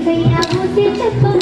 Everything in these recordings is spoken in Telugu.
Yeah.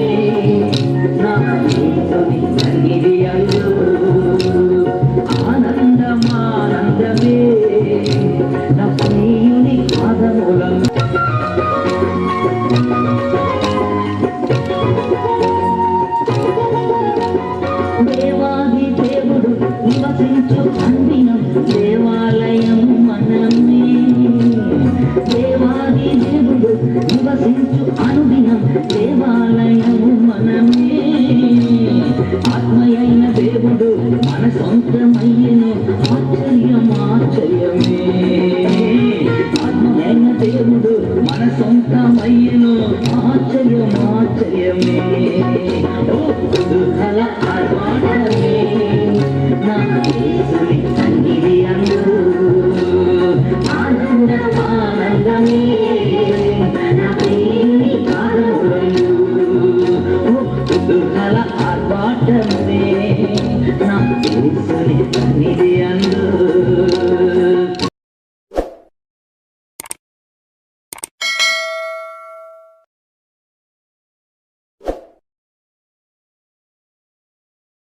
ఇంచు అనుదిన దేవాలయం ఆత్మయైన దేవుడు మన సొంతమయ్యను ఆత్మయైన దేవుడు సొంతమయ్యను ఆశ్చర్యమాశ్చర్యమే I like